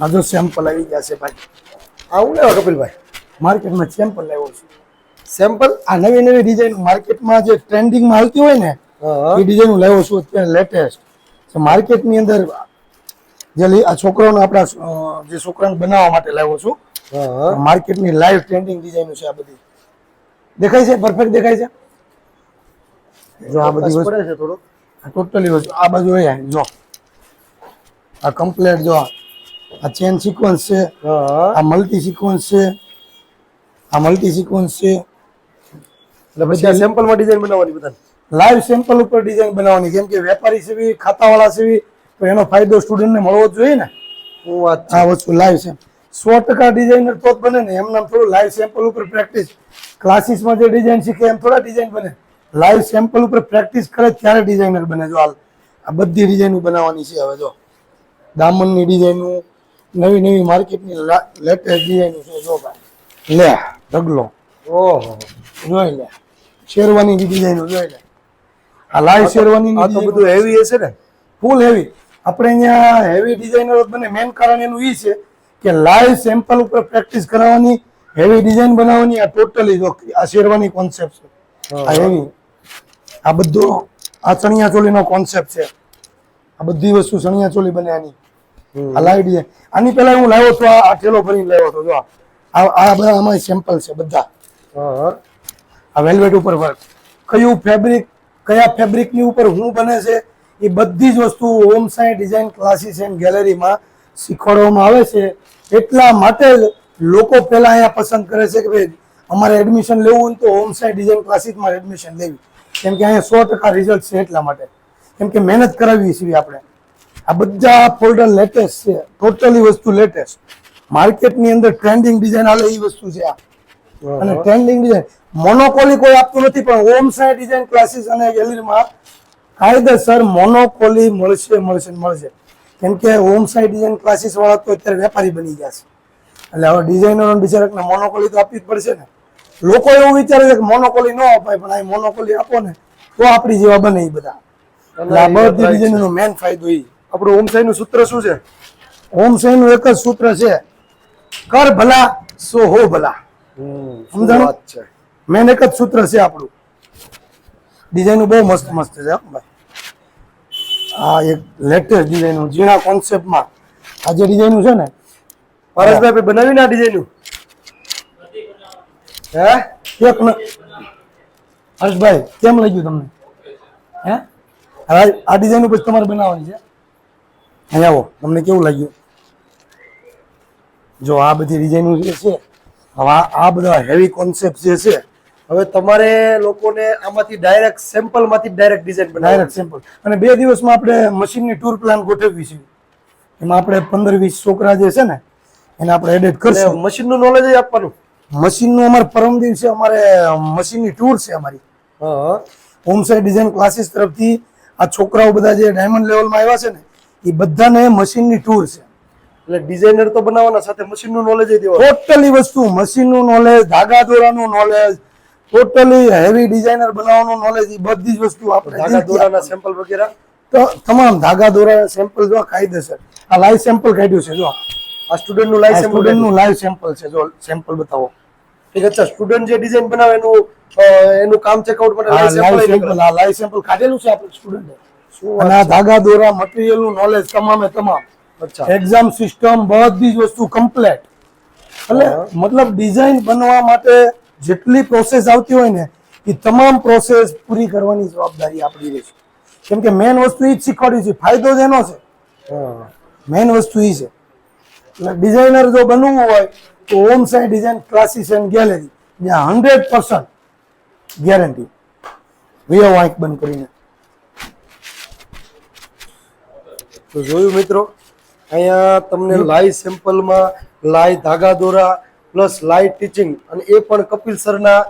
આ જો સેમ્પલ આવી ગયા છે ભાઈ આવું લેવા કપિલભાઈ? માર્કેટમાં સેમ્પલ લાવ્યો છું. સેમ્પલ આ નવી નવી ડિઝાઇન માર્કેટમાં જે ટ્રેન્ડિંગમાં આવતી હોય ને એ ડિઝાઇન હું લાવ્યો છું અત્યારે લેટેસ્ટ માર્કેટની અંદર જે આ છોકરાઓને આપણા જે છોકરાને બનાવવા માટે લાવ્યો છું. માર્કેટની લાઈવ ટ્રેન્ડિંગ ડિઝાઇન છે આ બધી. દેખાય છે? પરફેક્ટ દેખાય છે? જો આ બધી વસ્તુ છે થોડું ટોટલી વસ્તુ આ બાજુ જો. આ કમ્પ્લેટ જો આ- આ ચેન સિક્વન્સ છે આ મલ્ટી સિક્વન્સ છે આ મલ્ટી સિક્વન્સ છે. એટલે પછી આ સેમ્પલમાં ડિઝાઇન બનાવવાની બધા લાઈવ સેમ્પલ ઉપર ડિઝાઇન બનાવવાની કેમ કે વેપારી સેવી ખાતાવાળા સેવી તો એનો ફાયદો સ્ટુડન્ટને મળવો જોઈએ ને? આ વસ્તુ લાઈવ છે. સો ટકા ડિઝાઇનર તો જ બને ને એમને થોડું લાઈવ સેમ્પલ ઉપર પ્રેક્ટિસ ક્લાસીસમાં જે ડિઝાઇન શીખે એમ થોડા ડિઝાઇન બને. લાઈવ સેમ્પલ ઉપર પ્રેક્ટિસ કરે ત્યારે ડિઝાઇનર બને જો હાલ. આ બધી ડિઝાઇનો બનાવવાની છે હવે જો. દામનની ડિઝાઇનો નવી નવી માર્કેટની લેટેસ્ટ ડિઝાઇનો છે જો ભાઈ. લે. ઢગલો. ઓહો. જોઈ લે. શેરવાની ડિઝાઇનો જોઈ લે. આ લાઈવ શેરવાની આ તો બધું હેવી હશે ને? ફૂલ હેવી આપણે અહીંયા હેવી ડિઝાઇનર બને. મેન કારણ એનું એ છે કે લાઈવ સેમ્પલ ઉપર પ્રેક્ટિસ કરાવવાની હેવી ડિઝાઇન બનાવવાની આ ટોટલી જો આ શેરવાની કોન્સેપ્ટ છે. આ હેવી આ બધું આ ચણિયા ચોલીનો કોન્સેપ્ટ છે. આ બધી વસ્તુ ચણિયા ચોલી બને આની. આ ડિઝાઇન આની પહેલા હું લાવ્યો છું આ ઠેલો ભરીને લાવ્યો હતો જો આ. આ બધા આમાં સેમ્પલ છે બધા. હા. આ વેલ્વેટ ઉપર વર્ક કયું ફેબ્રિક કયા ફેબ્રિકની ઉપર હું બને છે એ બધી જ વસ્તુ Om Sai design classes and ગેલેરીમાં શીખવાડવામાં આવે છે. એટલા માટે જ લોકો પહેલા અહીંયા પસંદ કરે છે કે ભાઈ અમારે એડમિશન લેવું હોય તો હોમ સાઈ ડિઝાઇન ક્લાસીસમાં એડમિશન લેવી. કેમ કે અહીંયા સો ટકા રિઝલ્ટ છે એટલા માટે. કેમ કે મહેનત કરાવીએ છીએ આપણે. આ બધા ફોલ્ડર લેટેસ્ટ છે. ટોટલી વસ્તુ લેટેસ્ટ માર્કેટની અંદર ટ્રેન્ડિંગ ડિઝાઇન હાલે એ વસ્તુ છે આ. અને ટ્રેન્ડિંગ ડિઝાઇન મોનોકોલી કોઈ આપતું નથી પણ ઓમ સાય ડિઝાઇન ક્લાસીસ અને ગેલેરીમાં કાયદેસર મોનોકોલી મળશે મળશે મળશે. કેમ કે ઓમ સાય ડિઝાઇન ક્લાસીસ વાળા તો અત્યારે વેપારી બની ગયા છે. એટલે હવે ડિઝાઇનરો બિચારકને મોનોકોલી તો આપવી જ પડશે ને. લોકો એવું વિચારે છે કે મોનોકોલી ન અપાય પણ આ મોનોકોલી આપો ને તો આપણી જેવા બને એ બધા. એટલે આ બધી ડિઝાઇનનો મેન ફાયદો એ આપણું હોમનું સૂત્ર શું છે? હોમ સાઈનું એક જ સૂત્ર છે કર ભલા સો હો ભલા. સમજાણું? છે. મેન એક જ સૂત્ર છે આપણું. ડિઝાઇન બહુ મસ્ત મસ્ત છે ભાઈ. આ એક લેટેસ્ટ ડિઝાઇન ઝીણા કોન્સેપ્ટમાં. આ જે ડિઝાઇન છે ને પરેશભાઈ બનાવીને આ ડિઝાઇન હે? એક હર્ષભાઈ કેમ લાગ્યું તમને? હે? આ ડિઝાઇન પછી તમારે બનાવવાની છે. અહીંયા આવો તમને કેવું લાગ્યું? જો આ બધી ડિઝાઇનો જે છે હવે આ બધા હેવી કોન્સેપ્ટ જે છે હવે તમારે લોકોને આમાંથી ડાયરેક્ટ સેમ્પલમાંથી ડાયરેક્ટ ડિઝાઇન ડાયરેક્ટ સેમ્પલ અને બે દિવસમાં આપણે મશીનની ટૂર પ્લાન ગોઠવવી છે. એમાં આપણે પંદર વીસ છોકરા જે છે ને એને આપણે એડિટ કરશું. મશીનનું નોલેજ આપવાનું. મશીનનું અમારે પરમ દિવસે અમારે મશીનની ટૂર છે અમારી. હોમ સાઇડ ડિઝાઇન ક્લાસીસ તરફથી આ છોકરાઓ બધા જે ડાયમંડ લેવલમાં આવ્યા છે ને એ બધાને મશીનની ટૂર છે. એટલે ડિઝાઇનર તો બનાવવાના સાથે મશીનનું નોલેજ દેવાનું. ટોટલી વસ્તુ મશીનનું નોલેજ ધાગા દોરાનું નોલેજ ટોટલી હેવી ડિઝાઇનર બનાવવાનું નોલેજ એ બધી જ વસ્તુ આપણે ધાગા દોરાના સેમ્પલ વગેરે? તો તમામ ધાગા દોરા સેમ્પલ જો કાયદેસર આ લાઈવ સેમ્પલ કાઢ્યું છે જો આ. સ્ટુડન્ટનું લાઈવ સેમ્પલનું લાઈવ સેમ્પલ છે જો સેમ્પલ બતાવો. ઠીક છે અચ્છા સ્ટુડન્ટ જે ડિઝાઇન બનાવે એનું એનું કામ ચેકઆઉટ માટે લાઈવ સેમ્પલ આ લાઈવ સેમ્પલ કાઢેલું છે આપણે સ્ટુડન્ટ અને આ ધાગા દોરા મટીરિયલનું નોલેજ તમામે તમામ. એક્ઝામ સિસ્ટમ બધી જ વસ્તુ કમ્પ્લેટ એટલે મતલબ ડિઝાઇન બનવા માટે જેટલી પ્રોસેસ આવતી હોય ને એ તમામ પ્રોસેસ પૂરી કરવાની જવાબદારી આપણી રહેશે કેમ કે મેઇન વસ્તુ એ જ શીખવાડ્યું છે. ફાયદો જ એનો છે. મેઇન વસ્તુ એ છે. એટલે ડિઝાઇનર જો બનવું હોય તો Om Sai design classes and gallery જ્યાં હંડ્રેડ પર્સન્ટ ગેરંટી વિયો વાંક બંધ કરીને. તો જોયું મિત્રો અહીંયા તમને લાઈવ સેમ્પલમાં લાઈ ધાગા દોરા પ્લસ લાઈ ટીચિંગ અને એ પણ કપિલ સરના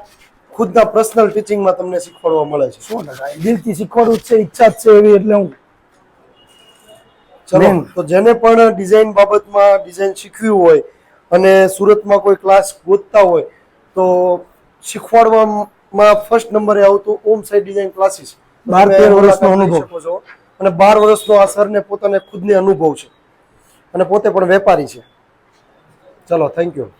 ખુદના પર્સનલ ટીચિંગમાં તમને શીખવાડવા મળે છે. શું ટકા દિલથી શીખવાડવું છે ઈચ્છા જ છે એવી એટલે હું. ચલો તો જેને પણ ડિઝાઇન બાબતમાં ડિઝાઇન શીખવી હોય અને સુરતમાં કોઈ ક્લાસ ગોતતા હોય તો શીખવાડવામાં ફર્સ્ટ નંબરે આવતું ઓમ સાઈ ડિઝાઇન ક્લાસીસ બાર તેર વર્ષનો અનુભવ. અને બાર વર્ષનો આ સરને પોતાને ખુદને અનુભવ છે. અને પોતે પણ વેપારી છે. ચલો થેન્ક યુ